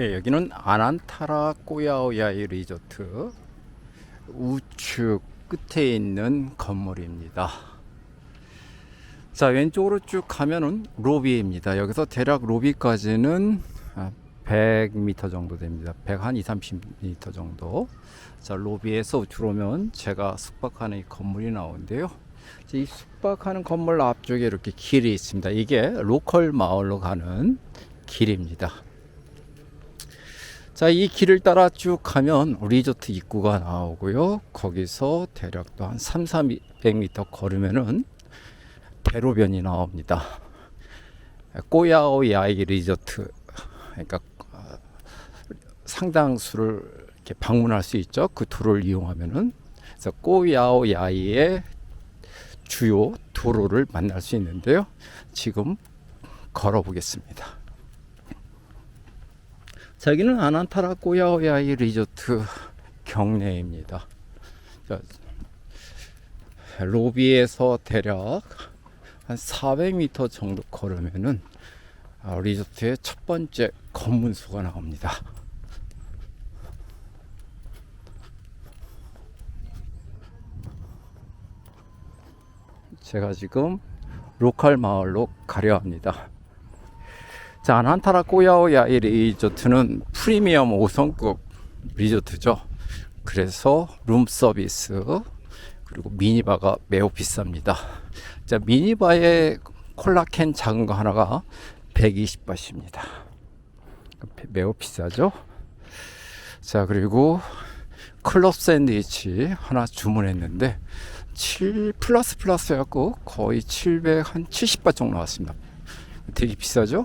네, 여기는 아난타라 꼬야오야이 리조트 우측 끝에 있는 건물입니다. 자, 왼쪽으로 쭉 가면은 로비입니다. 여기서 대략 로비까지는 아, 100m 정도 됩니다. 100 한 2, 30m 정도. 자, 로비에서 들어오면 제가 숙박하는 이 건물이 나오는데요. 자, 이 숙박하는 건물 앞쪽에 이렇게 길이 있습니다. 이게 로컬 마을로 가는 길입니다. 자, 이 길을 따라 쭉 가면 리조트 입구가 나오고요. 거기서 대략 또한 3, 400m 걸으면은 대로변이 나옵니다. 꼬야오 야이 리조트. 그러니까 어, 상당수를 이렇게 방문할 수 있죠. 그 도로를 이용하면은 그래서 꼬야오 야이의 주요 도로를 만날 수 있는데요. 지금 걸어보겠습니다. 자, 여기는 아난타라 꼬야오야이 리조트 경내입니다. 자, 로비에서 대략 한 400m 정도 걸으면은 아, 리조트의 첫 번째 검문소가 나옵니다. 제가 지금 로컬 마을로 가려 합니다. 자, 아난타라 꼬야오야이 리조트는 프리미엄 5성급 리조트죠. 그래서 룸 서비스 그리고 미니바가 매우 비쌉니다. 자, 미니바의 콜라캔 작은 거 하나가 120바트입니다. 매우 비싸죠? 자, 그리고 클럽 샌드위치 하나 주문했는데 7 플러스 플러스 해갖고 거의 700, 한 70바 정도 나왔습니다. 되게 비싸죠?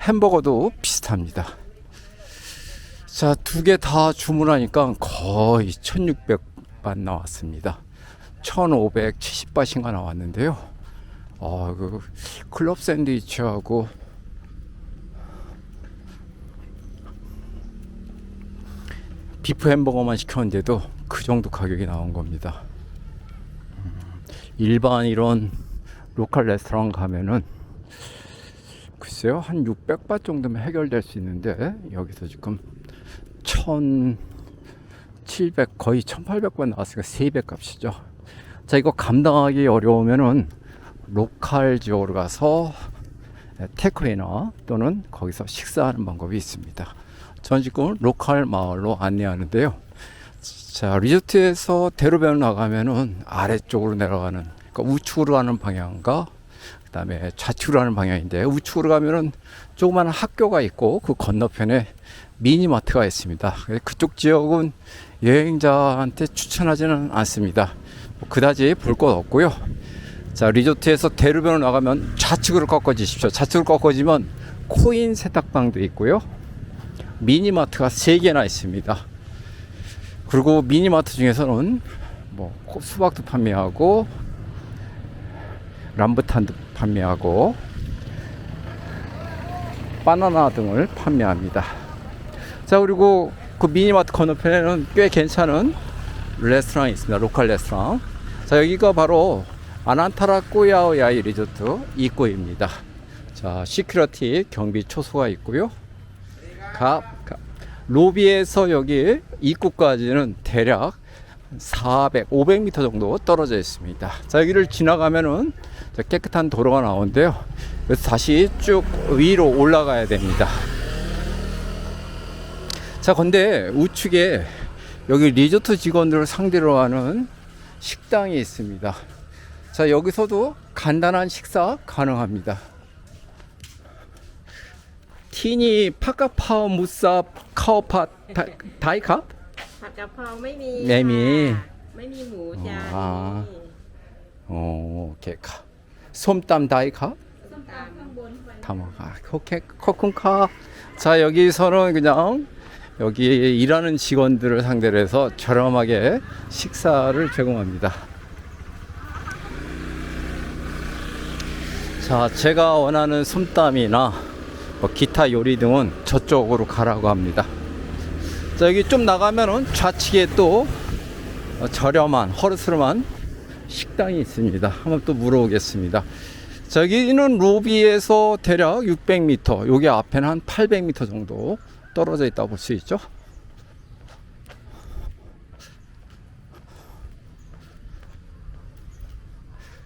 햄버거도 비슷합니다. 자, 두 개 다 주문하니까 거의 1600바 나왔습니다. 1570바신가 나왔는데요. 아, 그 클럽 샌드위치하고 비프 햄버거만 시켰는데도 그 정도 가격이 나온 겁니다. 음, 일반 이런 로컬 레스토랑 가면은 글쎄요 한 600바 정도면 해결될 수 있는데 여기서 지금 1700 거의 1800바 나왔으니까 3배 값이죠. 자 이거 감당하기 어려우면은 로컬 지역으로 가서 테크웨이나 또는 거기서 식사하는 방법이 있습니다. 전 지금 로컬 마을로 안내하는데요. 자 리조트에서 대로변 나가면은 아래쪽으로 내려가는 그러니까 우측으로 가는 방향과 그다음에 좌측으로 가는 방향인데 우측으로 가면은 조그마한 학교가 있고 그 건너편에 미니마트가 있습니다. 그쪽 지역은 여행자한테 추천하지는 않습니다. 뭐 그다지 볼 것 없고요. 자 리조트에서 대로변으로 나가면 좌측으로 꺾어지십시오. 좌측으로 꺾어지면 코인 세탁방도 있고요. 미니마트가 세 개나 있습니다. 그리고 미니마트 중에서는 뭐 수박도 판매하고 람부탄도 판매하고 바나나 등을 판매합니다. 자 그리고 그 미니마트 건너편에는 꽤 괜찮은 레스토랑이 있습니다. 로컬 레스토랑. 자 여기가 바로 아난타라 꼬야오 야이 리조트 입구입니다. 자 시큐리티 경비 초소가 있고요. 가, 가 로비에서 여기 입구까지는 대략 400, 500m 정도 떨어져 있습니다. 자, 여기를 지나가면은 자, 깨끗한 도로가 나오는데요. 그래서 다시 쭉 위로 올라가야 됩니다. 자, 근데 우측에 여기 리조트 직원들을 상대로 하는 식당이 있습니다. 자, 여기서도 간단한 식사 가능합니다. 티니 파카파오 무사 카오파 다, 다이캅? ผัดกะเพราไม่มี ไม่มี ค่ะไม่มีหมูจ้า อ๋อ มี 어, 오케이. 카. 솜땀 다이캅? ส้มตำข้างบนไฟ 담아가. 오케이. 코쿤카. 자, 여기서는 그냥 여기 일하는 직원들을 상대로 해서 저렴하게 식사를 제공합니다. 자, 제가 원하는 솜땀이나 뭐 기타 요리 등은 저쪽으로 가라고 합니다. 자, 여기 좀 나가면은 좌측에 또 어, 저렴한, 허르스름한 식당이 있습니다. 한번 또 물어보겠습니다. 저기는 로비에서 대략 600m, 여기 앞에는 한 800m 정도 떨어져 있다고 볼 수 있죠.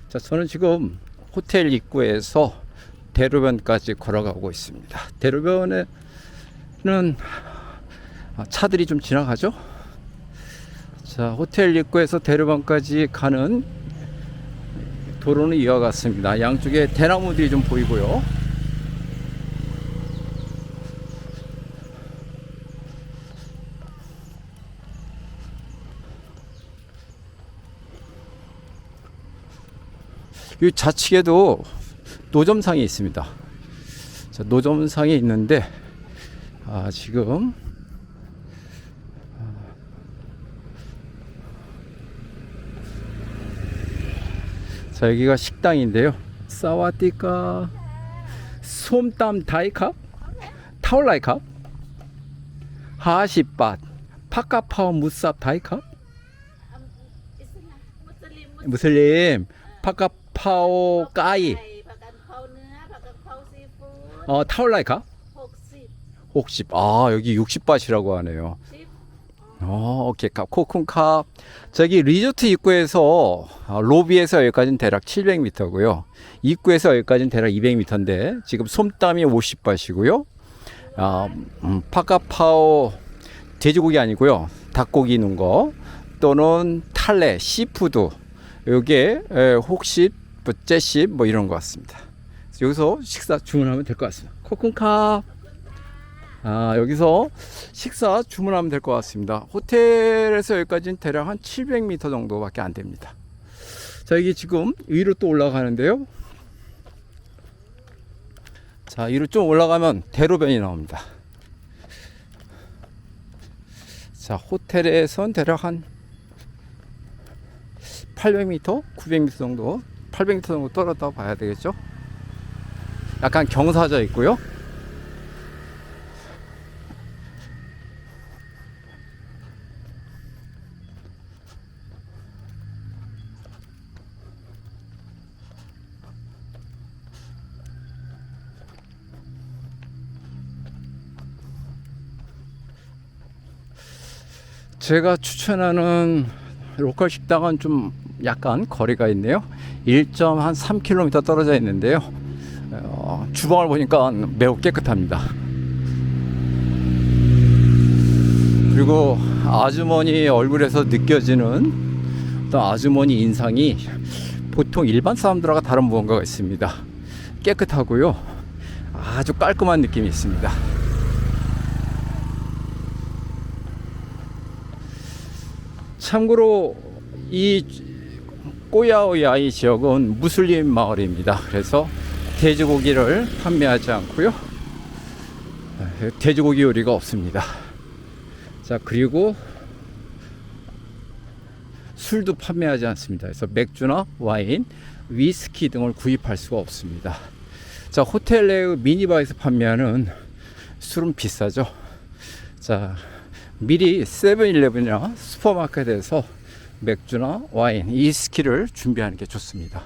자, 저는 지금 호텔 입구에서 대로변까지 걸어가고 있습니다. 대로변에는 아, 차들이 좀 지나가죠. 자, 호텔 입구에서 대로변까지 가는 도로는 이와 같습니다. 양쪽에 대나무들이 좀 보이고요. 이 좌측에도 노점상이 있습니다. 자, 노점상이 있는데 아, 지금 자 여기가 식당인데요. 사와디카. 솜땀 다이캅? 타올라이캅? 하시밭. 파카파오 무삽 다이캅? 무슬림. 파카파오 까이. 어 타올라이캅? 60아 여기 60밭이라고 하네요. 10 어, 오케이. 컵, 코쿤캅. 저기 리조트 입구에서, 아, 로비에서 여기까지는 대략 700m고요. 입구에서 여기까지는 대략 200m인데, 지금 솜땀이 50바시고요. 아, 음, 파카파오 돼지고기 아니고요. 닭고기 있는 거. 또는 탈레, 시푸드. 요게, 에, 혹시, 뭐, 째씹, 뭐 이런 것 같습니다. 여기서 식사 주문하면 될 것 같습니다. 코쿤캅. 아, 여기서 식사 주문하면 될 것 같습니다. 호텔에서 여기까지는 대략 한 700m 정도밖에 안 됩니다. 자, 여기 지금 위로 또 올라가는데요. 자, 위로 좀 올라가면 대로변이 나옵니다. 자, 호텔에선 대략 한 800m, 900m 정도, 800m 정도 떨어졌다고 봐야 되겠죠? 약간 경사져 있고요. 제가 추천하는 로컬 식당은 좀 약간 거리가 있네요. 1.3km 떨어져 있는데요. 어, 주방을 보니까 매우 깨끗합니다. 그리고 아주머니 얼굴에서 느껴지는 어떤 아주머니 인상이 보통 일반 사람들과 다른 무언가가 있습니다. 깨끗하고요. 아주 깔끔한 느낌이 있습니다. 참고로 이 꼬야오야 이 지역은 무슬림 마을입니다. 그래서 돼지고기를 판매하지 않고요. 돼지고기 요리가 없습니다. 자, 그리고 술도 판매하지 않습니다. 그래서 맥주나 와인, 위스키 등을 구입할 수가 없습니다. 자, 호텔 내의 미니바에서 판매하는 술은 비싸죠. 자, 미리 세븐일레븐이나 슈퍼마켓에서 맥주나 와인, 위스키를 준비하는 게 좋습니다.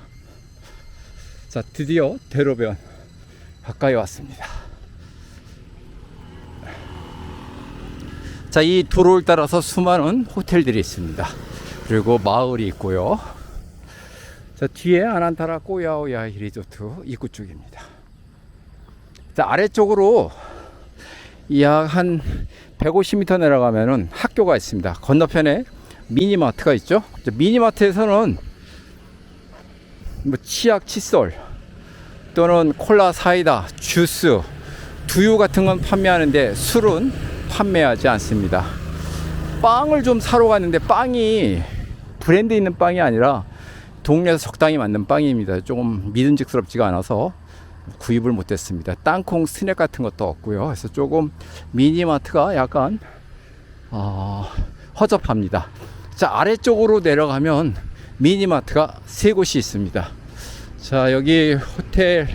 자, 드디어 대로변 가까이 왔습니다. 자, 이 도로를 따라서 수많은 호텔들이 있습니다. 그리고 마을이 있고요. 자, 뒤에 아난타라 꼬야오야 리조트 입구 쪽입니다. 자, 아래쪽으로 약 한 150m 내려가면은 학교가 있습니다. 건너편에 미니마트가 있죠. 미니마트에서는 뭐 치약, 칫솔 또는 콜라, 사이다, 주스, 두유 같은 건 판매하는데 술은 판매하지 않습니다. 빵을 좀 사러 갔는데 빵이 브랜드 있는 빵이 아니라 동네에서 적당히 만든 빵입니다. 조금 믿음직스럽지가 않아서 구입을 못했습니다. 땅콩 스낵 같은 것도 없고요. 그래서 조금 미니마트가 약간 어, 허접합니다. 자 아래쪽으로 내려가면 미니마트가 세 곳이 있습니다. 자 여기 호텔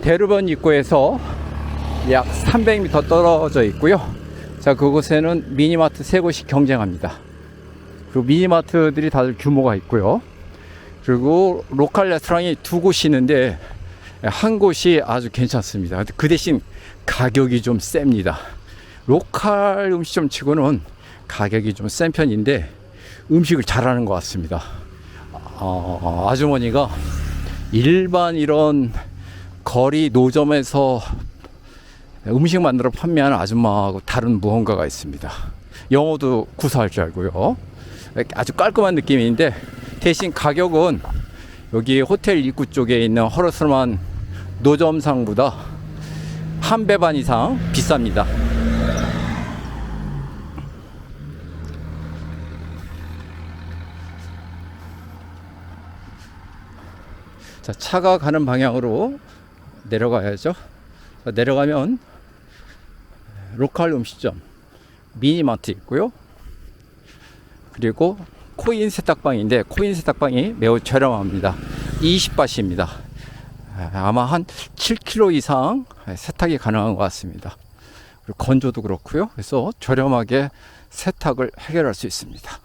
대르번 입구에서 약 300m 떨어져 있고요. 자 그곳에는 미니마트 세 곳이 경쟁합니다. 그리고 미니마트들이 다들 규모가 있고요. 그리고 로컬 레스토랑이 두 곳이 있는데 한 곳이 아주 괜찮습니다. 그 대신 가격이 좀 셉니다. 로컬 음식점 치고는 가격이 좀 센 편인데 음식을 잘하는 것 같습니다. 어, 아주머니가 일반 이런 거리 노점에서 음식 만들어 판매하는 아줌마하고 다른 무언가가 있습니다. 영어도 구사할 줄 알고요. 아주 깔끔한 느낌인데 대신 가격은 여기 호텔 입구 쪽에 있는 허러스만 노점상보다 한 배 반 이상 비쌉니다. 자, 차가 가는 방향으로 내려가야죠. 자, 내려가면 로컬 음식점 미니마트 있고요. 그리고 코인 세탁방인데 코인 세탁방이 매우 저렴합니다. 20바트입니다. 아마 한 7kg 이상 세탁이 가능한 것 같습니다. 건조도 그렇고요. 그래서 저렴하게 세탁을 해결할 수 있습니다.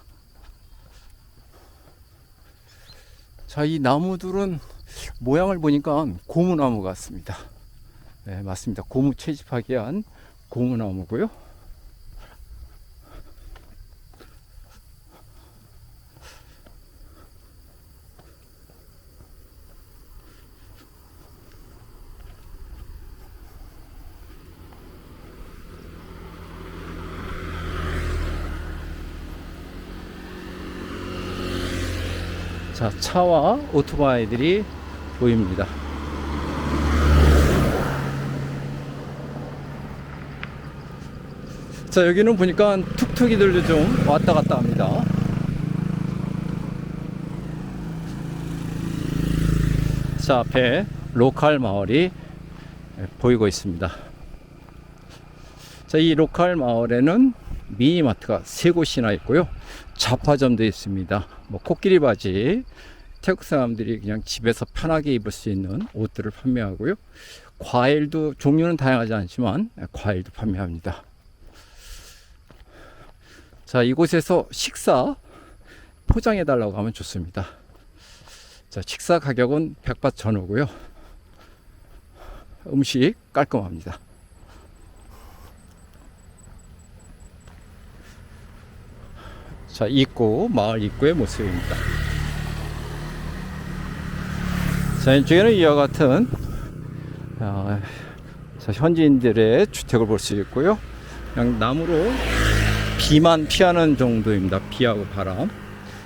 자, 이 나무들은 모양을 보니까 고무나무 같습니다. 네, 맞습니다. 고무 채집하기 위한 고무나무고요. 자, 차와 오토바이들이 보입니다. 자, 여기는 보니까 툭툭이들도 좀 왔다 갔다 합니다. 자, 앞에 로컬 마을이 보이고 있습니다. 자, 이 로컬 마을에는 미니마트가 세 곳이나 있고요. 잡화점도 있습니다. 뭐 코끼리 바지, 태국 사람들이 그냥 집에서 편하게 입을 수 있는 옷들을 판매하고요. 과일도 종류는 다양하지 않지만 과일도 판매합니다. 자, 이곳에서 식사 포장해 달라고 하면 좋습니다. 자, 식사 가격은 100바 전후고요. 음식 깔끔합니다. 자, 입구, 마을 입구의 모습입니다. 자, 이쪽에는 이와 같은 어, 자, 현지인들의 주택을 볼 수 있고요. 그냥 나무로 비만 피하는 정도입니다. 비하고 바람.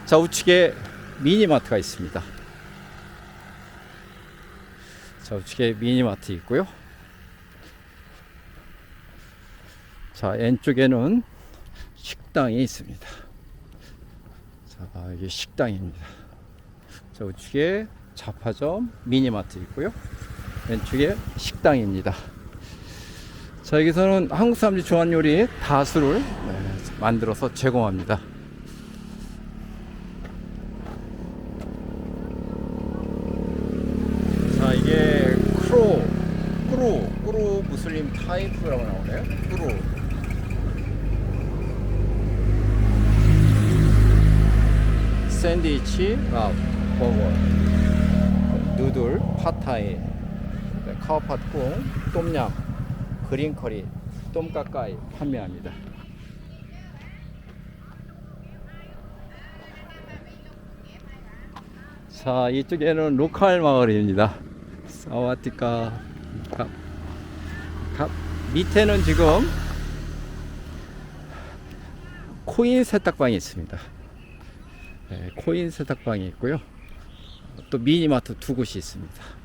자, 우측에 미니마트가 있습니다. 자, 우측에 미니마트 있고요. 자, 왼쪽에는 식당이 있습니다. 자, 이게 식당입니다. 자, 우측에 잡화점 미니마트 있고요. 왼쪽에 식당입니다. 자, 여기서는 한국 사람들이 좋아하는 요리 다수를 네, 만들어서 제공합니다. 자, 이게 크로, 꾸루, 꾸루 무슬림 타이프라고 나오네요. 꾸루. 샌드위치, 아, 버거, 누들, 팟타이, 네, 카오팟꿍, 똠얌, 그린커리, 똠까까이 판매합니다. 자, 이쪽에는 로컬 마을입니다. 사와티카 갑. 갑. 밑에는 지금 코인 세탁방이 있습니다. 네, 코인 세탁방이 있고요. 또 미니마트 두 곳이 있습니다.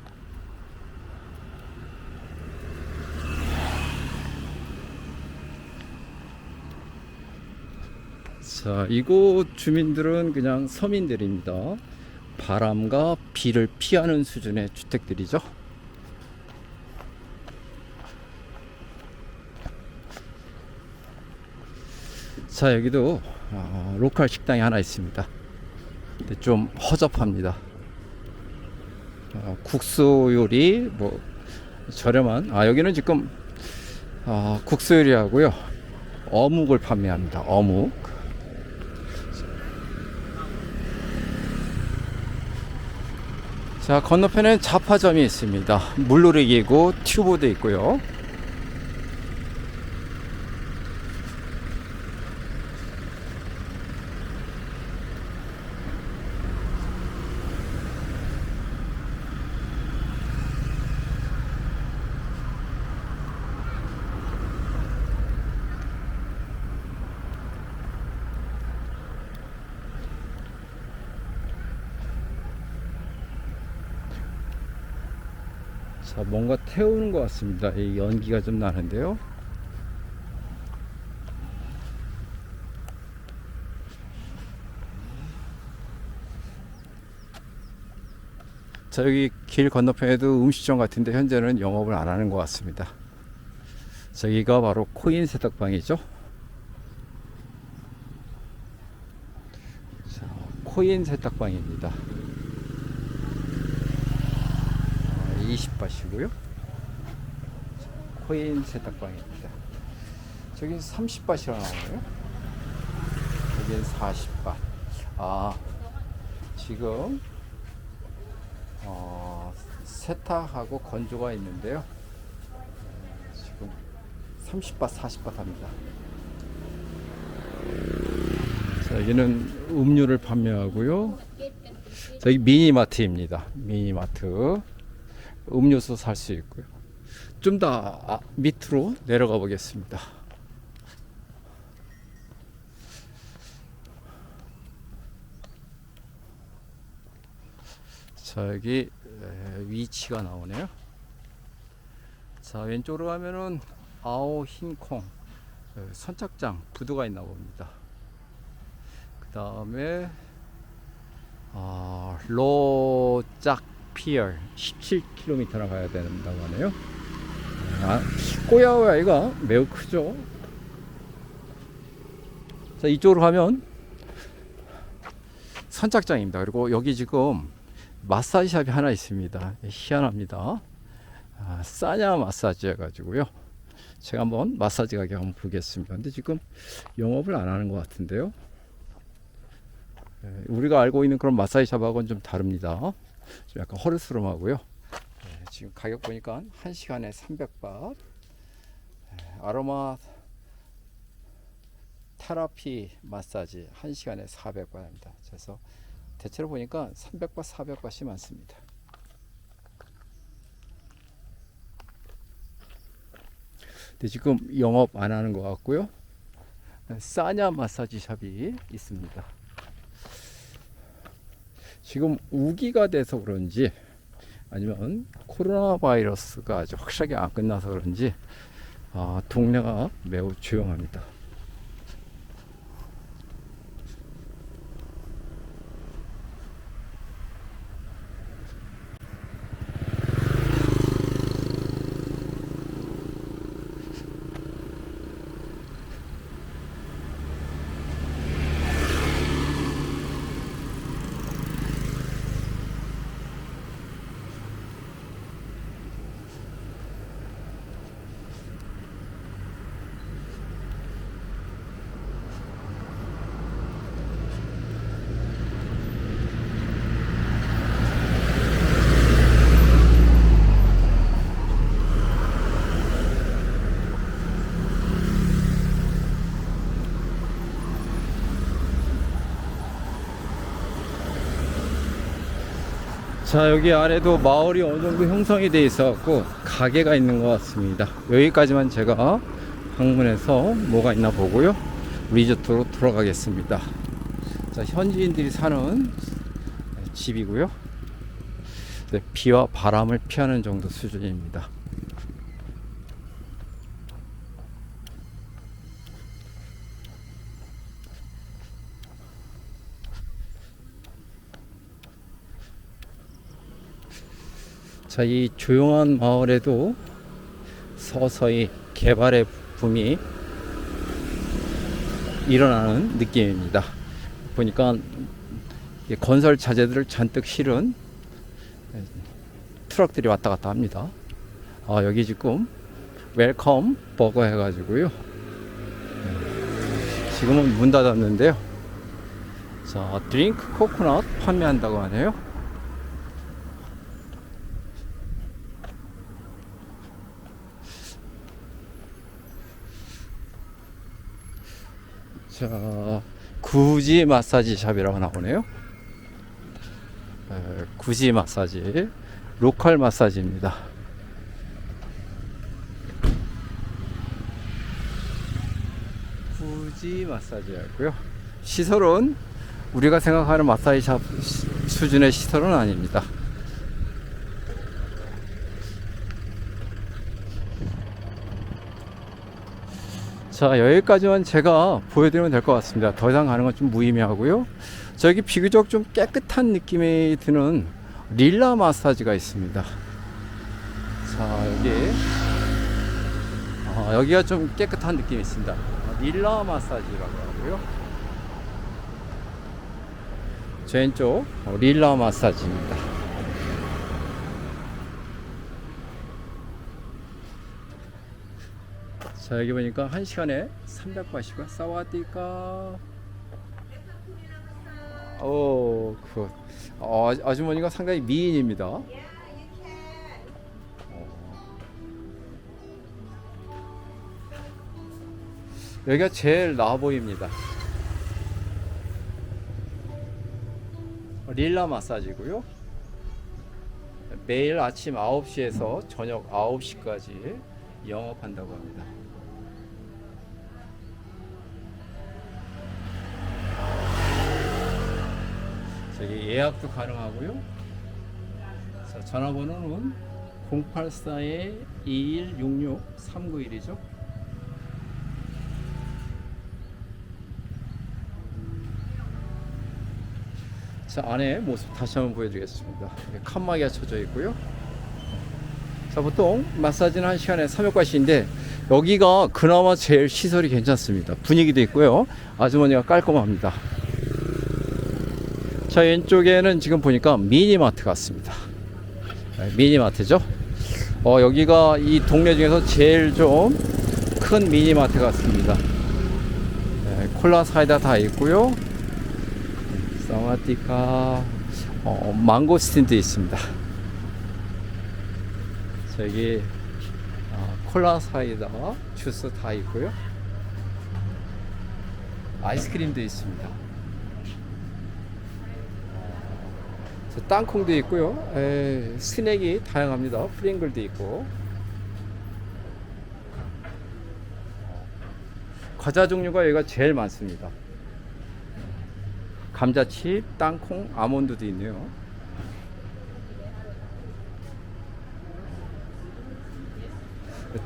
자, 이곳 주민들은 그냥 서민들입니다. 바람과 비를 피하는 수준의 주택들이죠. 자, 여기도 어, 로컬 식당이 하나 있습니다. 근데 좀 허접합니다. 어, 국수 요리 뭐 저렴한 아 여기는 지금 어, 국수 요리하고요 어묵을 판매합니다. 어묵. 자 건너편엔 잡화점이 있습니다. 물놀이기구 튜브도 있고요. 자, 뭔가 태우는 것 같습니다. 이 연기가 좀 나는데요. 자, 여기 길 건너편에도 음식점 같은데 현재는 영업을 안 하는 것 같습니다. 저기가 바로 코인 세탁방이죠. 자, 코인 세탁방입니다. 20바시고요. 코인 세탁방입니다. 저기 30바시라 나오네요. 여기는 40바. 아, 지금 어, 세탁하고 건조가 있는데요. 지금 30바, 40바 합니다. 자, 여기는 음료를 판매하고요. 저기 미니마트입니다. 미니마트. 음료수 살 수 있고요. 좀더 아, 밑으로 내려가 보겠습니다. 자, 여기 에, 위치가 나오네요. 자, 왼쪽으로 가면은 아오 흰콩 에, 선착장 부두가 있나 봅니다. 그 다음에 아, 로짝 피얼 17km나 가야 된다고 하네요. 아, 꼬야오야이가 매우 크죠. 자, 이쪽으로 가면 선착장입니다. 그리고 여기 지금 마사지 샵이 하나 있습니다. 희한합니다. 아, 싸냐 마사지 해가지고요. 제가 한번 마사지 가게 한번 보겠습니다. 근데 지금 영업을 안 하는 것 같은데요. 예, 우리가 알고 있는 그런 마사지 샵하고는 좀 다릅니다. 좀 약간 허르스름하고요. 예, 지금 가격 보니까 1시간에 300바 아로마 테라피 마사지 1시간에 400바입니다. 그래서 대체로 보니까 300바, 400바씩 많습니다. 근데 지금 영업 안 하는 것 같고요. 싸냐 마사지 샵이 있습니다. 지금 우기가 돼서 그런지 아니면 코로나 바이러스가 아주 확실하게 안 끝나서 그런지 아, 동네가 매우 조용합니다. 자 여기 아래도 마을이 어느 정도 형성이 돼 있어 갖고 가게가 있는 것 같습니다. 여기까지만 제가 방문해서 뭐가 있나 보고요. 리조트로 돌아가겠습니다. 자 현지인들이 사는 집이고요. 네, 비와 바람을 피하는 정도 수준입니다 자, 이 조용한 마을에도 서서히 개발의 붐이 일어나는 느낌입니다. 보니까 이 건설 자재들을 잔뜩 실은 트럭들이 왔다 갔다 합니다. 아, 여기 지금 웰컴 버거 해가지고요. 지금은 문 닫았는데요. 자, 드링크 코코넛 판매한다고 하네요. 자, 구지 마사지 샵이라고 나오네요. 에, 구지 마사지, 로컬 마사지입니다. 구지 마사지였고요. 시설은 우리가 생각하는 마사지 샵 시- 수준의 시설은 아닙니다. 자 여기까지만 제가 보여드리면 될 것 같습니다. 더 이상 가는 건 좀 무의미하고요. 저기 비교적 좀 깨끗한 느낌이 드는 릴라 마사지가 있습니다. 자 여기 어, 여기가 좀 깨끗한 느낌이 있습니다. 어, 릴라 마사지라고 하고요. 저 왼쪽 어, 릴라 마사지입니다. 자 여기 보니까 한 시간에 380원 사와디까 오 그 어, 아주머니가 상당히 미인입니다. 어. 여기가 제일 나아 보입니다. 릴라 마사지고요. 매일 아침 9시에서 저녁 9시까지 영업한다고 합니다. 저기 예약도 가능하고요. 자, 전화번호는 084-2166-391이죠. 자, 안에 모습 다시 한번 보여드리겠습니다. 칸막이가 쳐져 있고요. 자, 보통 마사지는 한 시간에 300과시인데 여기가 그나마 제일 시설이 괜찮습니다. 분위기도 있고요. 아주머니가 깔끔합니다. 자 왼쪽에는 지금 보니까 미니마트 같습니다. 네, 미니마트죠. 어, 여기가 이 동네 중에서 제일 좀 큰 미니마트 같습니다. 네, 콜라 사이다 다 있고요. 사와디카 어, 망고스틴도 있습니다. 저기 어, 콜라 사이다 주스 다 있고요. 아이스크림도 있습니다. 땅콩도 있고요. 에, 스낵이 다양합니다. 프링글도 있고. 과자 종류가 여기가 제일 많습니다. 감자칩, 땅콩, 아몬드도 있네요.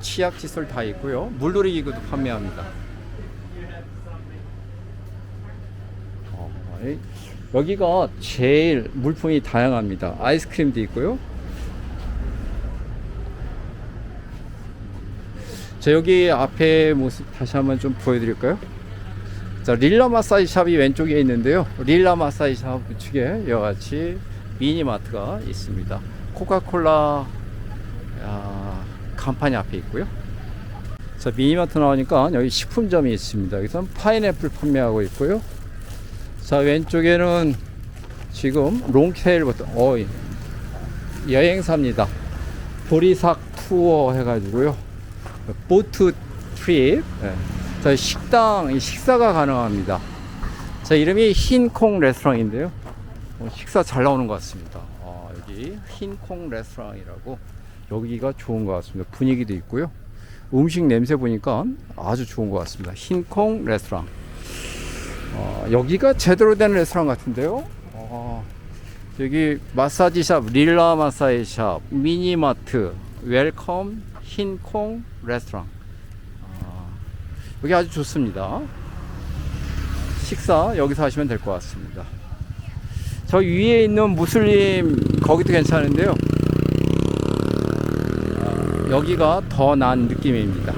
치약 칫솔 다 있고요. 물놀이 기구도 판매합니다. 어, 이- 여기가 제일 물품이 다양합니다. 아이스크림도 있고요. 자 여기 앞에 모습 다시 한번 좀 보여드릴까요? 자 릴라 마사지 샵이 왼쪽에 있는데요. 릴라 마사지 샵 우측에 여같이 미니마트가 있습니다. 코카콜라 아, 간판이 앞에 있고요. 자 미니마트 나오니까 여기 식품점이 있습니다. 여기서 파인애플 판매하고 있고요. 자 왼쪽에는 지금 롱테일부터 어 여행사입니다. 보리삭 투어 해가지고요. 보트 트립. 예. 자 식당 이 식사가 가능합니다. 자 이름이 흰콩 레스토랑인데요. 어, 식사 잘 나오는 것 같습니다. 아, 여기 흰콩 레스토랑이라고 여기가 좋은 것 같습니다. 분위기도 있고요. 음식 냄새 보니까 아주 좋은 것 같습니다. 흰콩 레스토랑. 어, 여기가 제대로 된 레스토랑 같은데요. 어, 여기 마사지샵, 릴라 마사지샵, 미니마트, 웰컴, 흰콩 레스토랑. 아, 여기 아주 좋습니다. 식사 여기서 하시면 될 것 같습니다. 저 위에 있는 무슬림 거기도 괜찮은데요. 아, 여기가 더 난 느낌입니다.